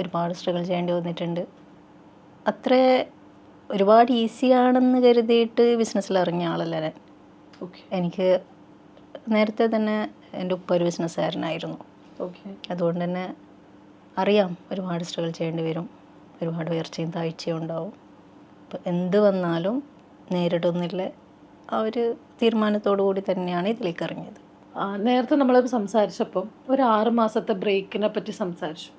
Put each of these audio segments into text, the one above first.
ഒരുപാട് സ്ട്രഗിൾ ചെയ്യേണ്ടി വന്നിട്ടുണ്ട്. അത്ര ഒരുപാട് ഈസിയാണെന്ന് കരുതിയിട്ട് ബിസിനസ്സിൽ ഇറങ്ങിയ ആളല്ല ഞാൻ. ഓക്കെ എനിക്ക് നേരത്തെ തന്നെ എന്റെ ഉപ്പ ഒരു ബിസിനസ്സുകാരനായിരുന്നു ഓക്കെ അതുകൊണ്ട് തന്നെ അറിയാം ഒരുപാട് സ്ട്രഗിൾ ചെയ്യേണ്ടി വരും. ഒരുപാട് ഉയർച്ചയും താഴ്ചയും ഉണ്ടാവും. അപ്പം എന്ത് വന്നാലും നേരിടുന്നില്ല ആ ഒരു തീരുമാനത്തോടു കൂടി തന്നെയാണ് ഇതിലേക്ക് ഇറങ്ങിയത്. നേരത്തെ നമ്മൾ സംസാരിച്ചപ്പം ഒരു ആറ് മാസത്തെ ബ്രേക്കിനെ പറ്റി സംസാരിച്ചു.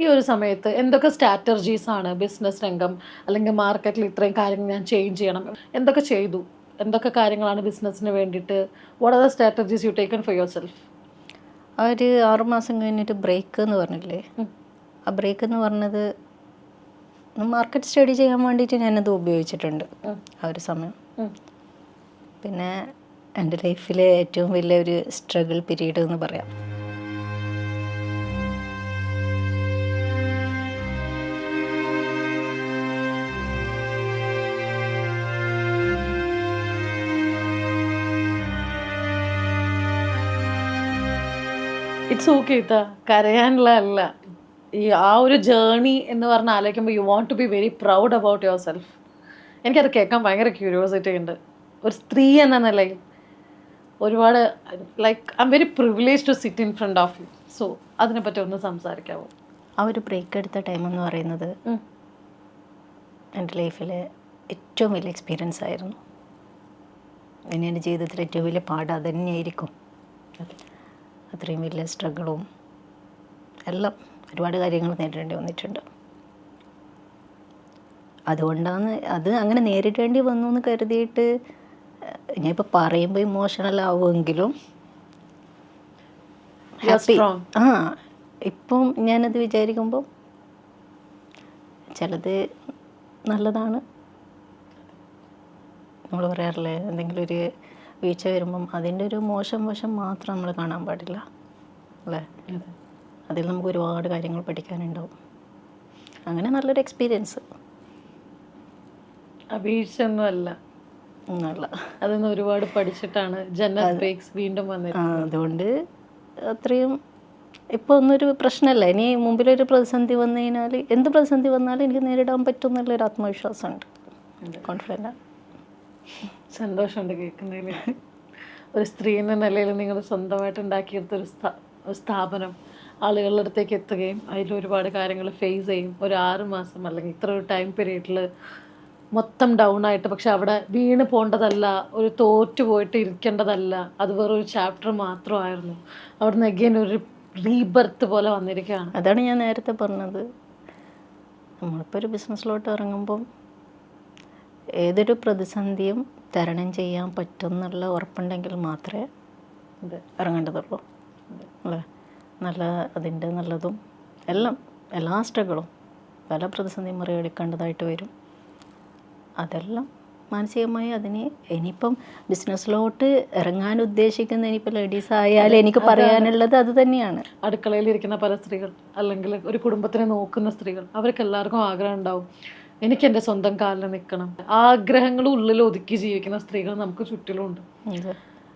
ഈ ഒരു സമയത്ത് എന്തൊക്കെ സ്ട്രാറ്റജീസ് ആണ് ബിസിനസ് രംഗം അല്ലെങ്കിൽ മാർക്കറ്റിൽ ഇത്രയും കാര്യങ്ങൾ ഞാൻ ചേഞ്ച് ചെയ്യണം? എന്തൊക്കെ ചെയ്തു? എന്തൊക്കെ കാര്യങ്ങളാണ് ബിസിനസ്സിന് വേണ്ടിയിട്ട്? What are the strategies you taken for your self ആ ഒരു ആറുമാസം കഴിഞ്ഞിട്ട് ബ്രേക്ക് എന്ന് പറഞ്ഞില്ലേ? ആ ബ്രേക്ക് എന്ന് പറഞ്ഞത് മാർക്കറ്റ് സ്റ്റഡി ചെയ്യാൻ വേണ്ടിയിട്ട് ഞാനത് ഉപയോഗിച്ചിട്ടുണ്ട്. ആ ഒരു സമയം. പിന്നെ എന്റെ ലൈഫിലെ ഏറ്റവും വലിയ ഒരു സ്ട്രഗിൾ പീരീഡ് എന്ന് പറയാം. ഇറ്റ്സ് ഓക്കെ ഇത്ത കരയാനുള്ള അല്ല ഈ ആ ഒരു ജേർണി എന്ന് പറഞ്ഞ് ആലോചിക്കുമ്പോൾ you want to be very proud about your self എനിക്കത് കേൾക്കാൻ ഭയങ്കര ക്യൂരിയോസിറ്റി ഉണ്ട്. ഒരു സ്ത്രീ എന്ന നിലയിൽ ഒരുപാട് like I am very privilege to sit in front of you so അതിനെ പറ്റി ഒന്ന് സംസാരിക്കാമോ ആ ഒരു ബ്രേക്ക് എടുത്ത ടൈം എന്ന് പറയുന്നത്. എന്റെ ലൈഫിലെ ഏറ്റവും വലിയ എക്സ്പീരിയൻസ് ആയിരുന്നു. ഇനി എന്റെ ജീവിതത്തിലെ ഏറ്റവും വലിയ അത് തന്നെയായിരിക്കും. അത്രയും വലിയ സ്ട്രഗിളും എല്ലാം ഒരുപാട് കാര്യങ്ങൾ നേരിടേണ്ടി വന്നിട്ടുണ്ട്. അതുകൊണ്ടാണ് അത് അങ്ങനെ നേരിടേണ്ടി വന്നു എന്ന് കരുതിയിട്ട് ഞാൻ ഇപ്പോൾ പറയുമ്പോൾ ഇമോഷണൽ ആവുമെങ്കിലും ഹാപ്പി. ആ ഇപ്പം ഞാനത് വിചാരിക്കുമ്പോൾ ചിലത് നല്ലതാണ്. നമ്മൾ പറയാറില്ലേ എന്തെങ്കിലും ഒരു വീഴ്ച വരുമ്പം അതിന്റെ ഒരു മോശം വശം മാത്രം നമ്മൾ കാണാൻ പാടില്ല അല്ലേ? അതിൽ നമുക്ക് ഒരുപാട് കാര്യങ്ങൾ പഠിക്കാനുണ്ടാവും. അങ്ങനെ നല്ലൊരു എക്സ്പീരിയൻസ് ഒന്നുമല്ല നിന്ന് ഒരുപാട് പഠിച്ചിട്ടാണ് ജന്നത്ത് ബ്രേക്സ് വീണ്ടും വന്നത് അതുകൊണ്ട് അത്രയും ഇപ്പോൾ ഒന്നൊരു പ്രശ്നമല്ല ഇനി മുമ്പിലൊരു പ്രതിസന്ധി വന്നു കഴിഞ്ഞാൽ എന്ത് പ്രതിസന്ധി വന്നാലും എനിക്ക് നേരിടാൻ പറ്റും എന്നുള്ളൊരു ആത്മവിശ്വാസമുണ്ട്. കോൺഫിഡന്റ് സന്തോഷമുണ്ട് കേൾക്കുന്നതിൽ ഒരു സ്ത്രീ എന്ന നിലയിൽ നിങ്ങൾ സ്വന്തമായിട്ട് ഉണ്ടാക്കിയെടുത്ത ഒരു സ്ഥാ- സ്ഥാപനം ആളുകളുടെ അടുത്തേക്ക് എത്തുകയും അതിൽ ഒരുപാട് കാര്യങ്ങൾ ഫേസ് ചെയ്യും. ഒരു ആറ് മാസം അല്ലെങ്കിൽ ഇത്ര ഒരു ടൈം പീരീഡിൽ മൊത്തം ഡൗൺ ആയിട്ട് പക്ഷെ അവിടെ വീണ് പോകേണ്ടതല്ല ഒരു തോറ്റു പോയിട്ട് ഇരിക്കേണ്ടതല്ല അത് വെറൊരു ചാപ്റ്റർ മാത്രമായിരുന്നു. അവിടുന്ന് അഗൈൻ ഒരു റീബർത്ത് പോലെ വന്നിരിക്കുകയാണ്. അതാണ് ഞാൻ നേരത്തെ പറഞ്ഞത്. നമ്മളിപ്പോൾ ഒരു ബിസിനസ്സിലോട്ട് ഇറങ്ങുമ്പം ഏതൊരു പ്രതിസന്ധിയും തരണം ചെയ്യാൻ പറ്റും എന്നുള്ള ഉറപ്പുണ്ടെങ്കിൽ മാത്രമേ ഇത് ഇറങ്ങേണ്ടതുള്ളൂ. അല്ലേ? നല്ല അതിന്റെ നല്ലതും എല്ലാം എല്ലാ സ്ട്രഗിളും പല പ്രതിസന്ധി മറികടക്കേണ്ടതായിട്ട് വരും. അതെല്ലാം മാനസികമായി അതിന് ഇനിയിപ്പം ബിസിനസ്സിലോട്ട് ഇറങ്ങാൻ ഉദ്ദേശിക്കുന്ന ഇനിയിപ്പോൾ ലേഡീസ് ആയാലും എനിക്ക് പറയാനുള്ളത് അത് തന്നെയാണ്. അടുക്കളയിൽ ഇരിക്കുന്ന പല സ്ത്രീകൾ അല്ലെങ്കിൽ ഒരു കുടുംബത്തിനെ നോക്കുന്ന സ്ത്രീകൾ അവർക്ക് എല്ലാവർക്കും ആഗ്രഹം ഉണ്ടാവും. എനിക്ക് എന്റെ സ്വന്തം കാലിൽ നിൽക്കണം. ആഗ്രഹങ്ങൾ ഉള്ളിൽ ഒതുക്കി ജീവിക്കുന്ന സ്ത്രീകൾ നമുക്ക് ചുറ്റിലുണ്ട്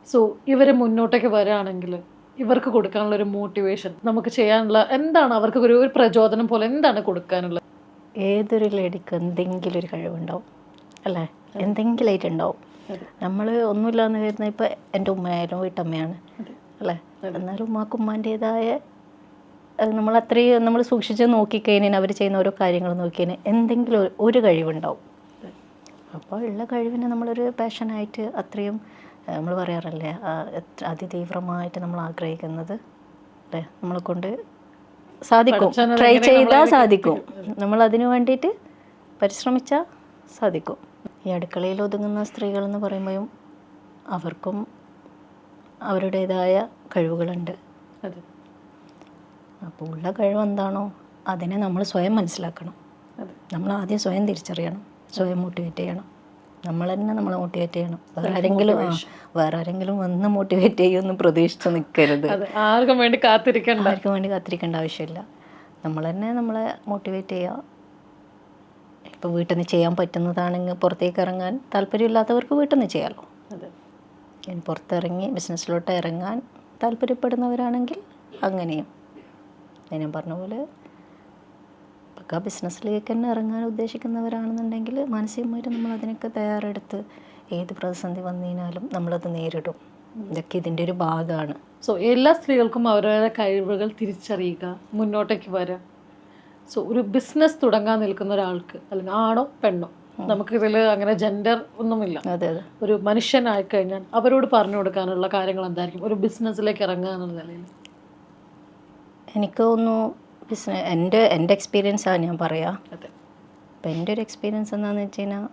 സോ ഇവരെ മുന്നോട്ടേക്ക് വരാണെങ്കിൽ ഇവർക്ക് കൊടുക്കാനുള്ള ഒരു മോട്ടിവേഷൻ നമുക്ക് ചെയ്യാനുള്ള എന്താണ് അവർക്ക് ഒരു ഒരു പ്രചോദനം പോലെ എന്താണ് കൊടുക്കാനുള്ളത്? ഏതൊരു ലേഡിക്ക് എന്തെങ്കിലും ഒരു കഴിവുണ്ടാവും അല്ലേ? എന്തെങ്കിലുമായിട്ട് ഉണ്ടാവും. നമ്മൾ ഒന്നുമില്ലാന്ന് കരുതുന്ന ഇപ്പം എന്റെ ഉമ്മയായാലും വീട്ടമ്മയാണ് അല്ലേ? എന്നാലും ഉമ്മാക്ക് ഉമ്മാന്റേതായ നമ്മൾ അത്രയും നമ്മൾ സൂക്ഷിച്ച് നോക്കിക്കഴിഞ്ഞാൽ അവർ ചെയ്യുന്ന ഓരോ കാര്യങ്ങൾ നോക്കിക്കഴിഞ്ഞാൽ എന്തെങ്കിലും ഒരു- ഒരു കഴിവുണ്ടാവും. അപ്പോൾ ഉള്ള കഴിവിനെ നമ്മളൊരു പാഷനായിട്ട് അത്രയും നമ്മൾ പറയാറല്ലേ അതിതീവ്രമായിട്ട് നമ്മൾ ആഗ്രഹിക്കുന്നത് അല്ലേ? നമ്മളെ കൊണ്ട് സാധിക്കും. ട്രൈ ചെയ്താൽ സാധിക്കും. നമ്മൾ അതിനു വേണ്ടിയിട്ട് പരിശ്രമിച്ചാൽ സാധിക്കും. ഈ അടുക്കളയിൽ ഒതുങ്ങുന്ന സ്ത്രീകൾ എന്ന് പറയുമ്പോഴും അവർക്കും അവരുടേതായ കഴിവുകളുണ്ട്. അതെ. അപ്പോൾ ഉള്ള കഴിവ് എന്താണോ അതിനെ നമ്മൾ സ്വയം മനസ്സിലാക്കണം. നമ്മൾ ആദ്യം സ്വയം തിരിച്ചറിയണം. സ്വയം മോട്ടിവേറ്റ് ചെയ്യണം. നമ്മൾ തന്നെ നമ്മളെ മോട്ടിവേറ്റ് ചെയ്യണം. വേറെ ആരെങ്കിലും വേറെ ആരെങ്കിലും വന്ന് മോട്ടിവേറ്റ് ചെയ്യുമെന്ന് പ്രതീക്ഷിച്ച് നിൽക്കരുത് ആർക്കും വേണ്ടി കാത്തിരിക്കണ്ട. ആർക്കും വേണ്ടി കാത്തിരിക്കേണ്ട ആവശ്യമില്ല. നമ്മൾ തന്നെ നമ്മളെ മോട്ടിവേറ്റ് ചെയ്യുക ഇപ്പോൾ വീട്ടിൽ നിന്ന് ചെയ്യാൻ പറ്റുന്നതാണെങ്കിൽ പുറത്തേക്ക് ഇറങ്ങാൻ താല്പര്യമില്ലാത്തവർക്ക് വീട്ടിൽ നിന്ന് ചെയ്യാമല്ലോ അതെ. ഇനി പുറത്തിറങ്ങി ബിസിനസ്സിലോട്ട് ഇറങ്ങാൻ താല്പര്യപ്പെടുന്നവരാണെങ്കിൽ അങ്ങനെയും. ഞാൻ പറഞ്ഞ പോലെ പക്ക ബിസിനസ്സിലേക്ക് തന്നെ ഇറങ്ങാൻ ഉദ്ദേശിക്കുന്നവരാണെന്നുണ്ടെങ്കിൽ മാനസികമായിട്ട് നമ്മൾ അതിനൊക്കെ തയ്യാറെടുത്ത് ഏത് പ്രതിസന്ധി വന്നു കഴിഞ്ഞാലും നമ്മളത് നേരിടും. ഇതൊക്കെ ഇതിന്റെ ഒരു ഭാഗമാണ്. സോ എല്ലാ സ്ത്രീകൾക്കും അവരവരുടെ കഴിവുകൾ തിരിച്ചറിയുക മുന്നോട്ടേക്ക് വരാം. സോ ഒരു ബിസിനസ് തുടങ്ങാൻ നിൽക്കുന്ന ഒരാൾക്ക് അല്ലെങ്കിൽ ആണോ പെണ്ണോ നമുക്കിതിൽ അങ്ങനെ ജെൻഡർ ഒന്നുമില്ല. അതെ അതെ. ഒരു മനുഷ്യനായി കഴിഞ്ഞാൽ അവരോട് പറഞ്ഞു കൊടുക്കാനുള്ള കാര്യങ്ങൾ എന്തായിരിക്കും? ഒരു ബിസിനസ്സിലേക്ക് ഇറങ്ങുക എന്നുള്ള നിലയിൽ. എനിക്ക് തോന്നുന്നു ബിസിനസ് എന്റെ എന്റെ എക്സ്പീരിയൻസാണ് ഞാൻ പറയാം. അപ്പം എന്റെ ഒരു എക്സ്പീരിയൻസ് എന്താണെന്ന് വെച്ച് കഴിഞ്ഞാൽ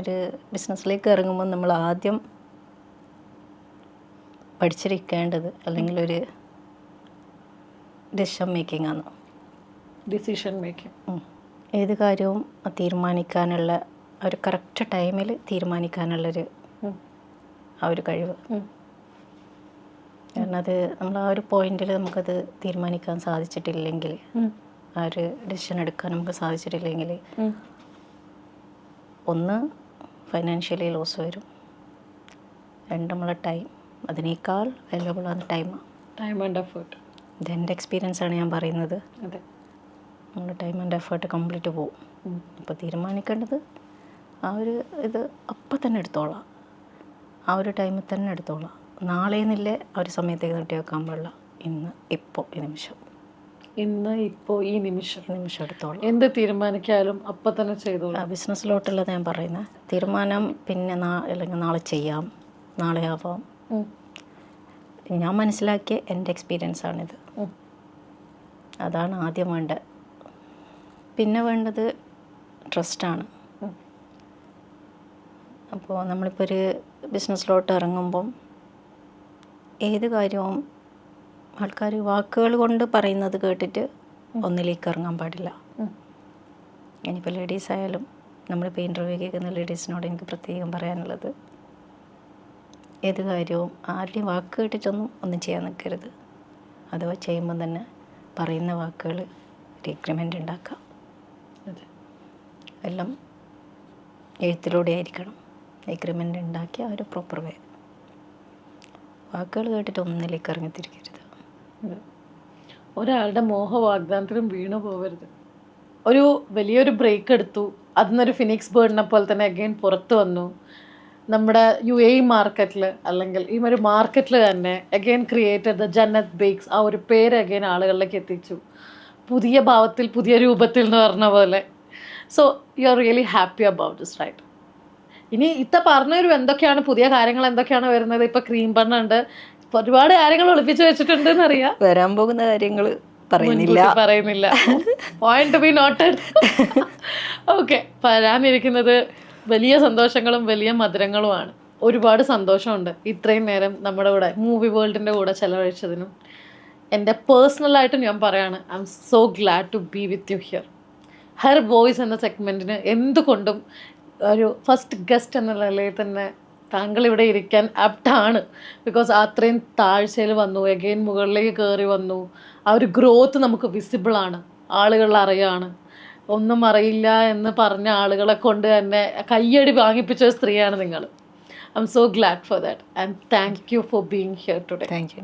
ഒരു ബിസിനസ്സിലേക്ക് ഇറങ്ങുമ്പോൾ നമ്മൾ ആദ്യം പഠിച്ചിരിക്കേണ്ടത് അല്ലെങ്കിൽ ഒരു ഡിസിഷൻ മേക്കിംഗ് ആണ്. ഡിസിഷൻ മേക്കിംഗ് ഏത് കാര്യവും തീരുമാനിക്കാനുള്ള ഒരു കറക്റ്റ് ടൈമിൽ തീരുമാനിക്കാനുള്ളൊരു ആ ഒരു കഴിവ്. കാരണം അത് നമ്മൾ ആ ഒരു പോയിന്റിൽ നമുക്കത് തീരുമാനിക്കാൻ സാധിച്ചിട്ടില്ലെങ്കിൽ ആ ഒരു ഡിസിഷൻ എടുക്കാൻ നമുക്ക് സാധിച്ചിട്ടില്ലെങ്കിൽ ഒന്ന് ഫൈനാൻഷ്യലി ലോസ് വരും. രണ്ട് നമ്മളെ ടൈം അതിനേക്കാൾ വാല്യുബിൾ ആണ് ടൈം ടൈം ആൻഡ് എഫേർട്ട് ഇത് എന്റെ എക്സ്പീരിയൻസ് ആണ് ഞാൻ പറയുന്നത്. അതെ. നമ്മുടെ ടൈം ആൻഡ് എഫേർട്ട് കംപ്ലീറ്റ് പോകും ഉം. അപ്പോൾ തീരുമാനിക്കേണ്ടത് ആ ഒരു ഇത് അപ്പം തന്നെ എടുത്തോളാം. ആ ഒരു ടൈമിൽ തന്നെ എടുത്തോളാം. നാളെ എന്നില്ലേ ആ ഒരു സമയത്തേക്ക് നീട്ടി വെക്കാൻ പാടില്ല. ഇന്ന് ഇപ്പോൾ ഈ നിമിഷം. ഇന്ന് ഇപ്പോൾ ഈ നിമിഷം. ഈ നിമിഷം എടുത്തോളാം. എന്ത് തീരുമാനിക്കാലും അപ്പൊ തന്നെ ചെയ്തോളൂ. ആ ബിസിനസ്സിലോട്ടുള്ളത് ഞാൻ പറയുന്നത് തീരുമാനം പിന്നെ നാ അല്ലെങ്കിൽ നാളെ ചെയ്യാം. നാളെ ആവാം. ഞാൻ മനസ്സിലാക്കിയ എന്റെ എക്സ്പീരിയൻസ് ആണിത്. അതാണ് ആദ്യം വേണ്ടത്. പിന്നെ വേണ്ടത് ട്രസ്റ്റാണ്. അപ്പോൾ നമ്മളിപ്പോൾ ഒരു ബിസിനസ്സിലോട്ട് ഇറങ്ങുമ്പം ഏത് കാര്യവും ആൾക്കാർ വാക്കുകൾ കൊണ്ട് പറയുന്നത് കേട്ടിട്ട് ഒന്നിലേക്ക് ഇറങ്ങാൻ പാടില്ല. ഇനിയിപ്പോൾ ലേഡീസ് ആയാലും നമ്മളിപ്പോൾ ഇന്റർവ്യൂ കേൾക്കുന്ന ലേഡീസിനോട് എനിക്ക് പ്രത്യേകം പറയാനുള്ളത് ഏത് കാര്യവും ആരുടെയും വാക്ക് കേട്ടിട്ടൊന്നും ഒന്നും ചെയ്യാൻ നിൽക്കരുത്. അഥവാ ചെയ്യുമ്പോൾ തന്നെ പറയുന്ന വാക്കുകൾ ഒരു എഗ്രിമെന്റ് ഉണ്ടാക്കാം. അതെ. എല്ലാം എഴുത്തിലൂടെ ആയിരിക്കണം. എഗ്രിമെന്റ് ഉണ്ടാക്കിയ ഒരു പ്രോപ്പർ വേ വാക്കുകൾ കേട്ടിട്ട് ഒന്നിലേക്ക് ഇറങ്ങിത്തിരിക്കരുത്. ഒരാളുടെ മോഹ വാഗ്ദാനത്തിലും വീണു പോകരുത് ഒരു വലിയൊരു ബ്രേക്ക് എടുത്തു. അതിന്നൊരു ഫിനിക്സ് ബേർഡിനെ പോലെ തന്നെ അഗെയിൻ പുറത്തു വന്നു. നമ്മുടെ യു എ മാർക്കറ്റിൽ അല്ലെങ്കിൽ ഈ ഒരു മാർക്കറ്റിൽ തന്നെ again created the Jannat bakes ആ ഒരു പേര് അഗെയിൻ ആളുകളിലേക്ക് എത്തിച്ചു. പുതിയ ഭാവത്തിൽ പുതിയ രൂപത്തിൽ എന്ന് പറഞ്ഞ പോലെ. So you are really happy about this right ഇനി ഇത്ത പറഞ്ഞു എന്തൊക്കെയാണ് പുതിയ കാര്യങ്ങൾ എന്തൊക്കെയാണ് വരുന്നത്? ഇപ്പൊ ക്രീം ബണ്ണുണ്ട് ഒരുപാട് കാര്യങ്ങൾ ഒളിപ്പിച്ചു വെച്ചിട്ടുണ്ട് എന്നറിയാം വരാൻ പോകുന്ന കാര്യങ്ങൾ പറയുന്നില്ല. പറയുന്നില്ല. പോയിന്റ് ബി നോട്ടഡ് ഓക്കെ വരാനിരിക്കുന്നത് വലിയ സന്തോഷങ്ങളും വലിയ മധുരങ്ങളുമാണ്. ഒരുപാട് സന്തോഷമുണ്ട്. ഇത്രയും നേരം നമ്മുടെ കൂടെ മൂവി വേൾഡിന്റെ കൂടെ ചെലവഴിച്ചതിനും. എന്റെ പേഴ്സണലായിട്ട് ഞാൻ പറയാണ് I am so glad to be with you here her voice എന്ന സെഗ്മെന്റിന് എന്തുകൊണ്ടും ഒരു ഫസ്റ്റ് ഗസ്റ്റ് എന്ന നിലയിൽ തന്നെ താങ്കൾ ഇവിടെ ഇരിക്കാൻ ആപ്റ്റാണ് ബിക്കോസ് അത്രയും താഴ്ചയിൽ വന്നു എഗെയിൻ മുകളിലേക്ക് കയറി വന്നു. ആ ഒരു ഗ്രോത്ത് നമുക്ക് വിസിബിളാണ് ആളുകൾ അറിയാണ്. ഒന്നും അറിയില്ല എന്ന് പറഞ്ഞ ആളുകളെ കൊണ്ട് തന്നെ കയ്യടി വാങ്ങിപ്പിച്ച സ്ത്രീയാണ് നിങ്ങൾ. I am so glad for that and thank you for being here today thank you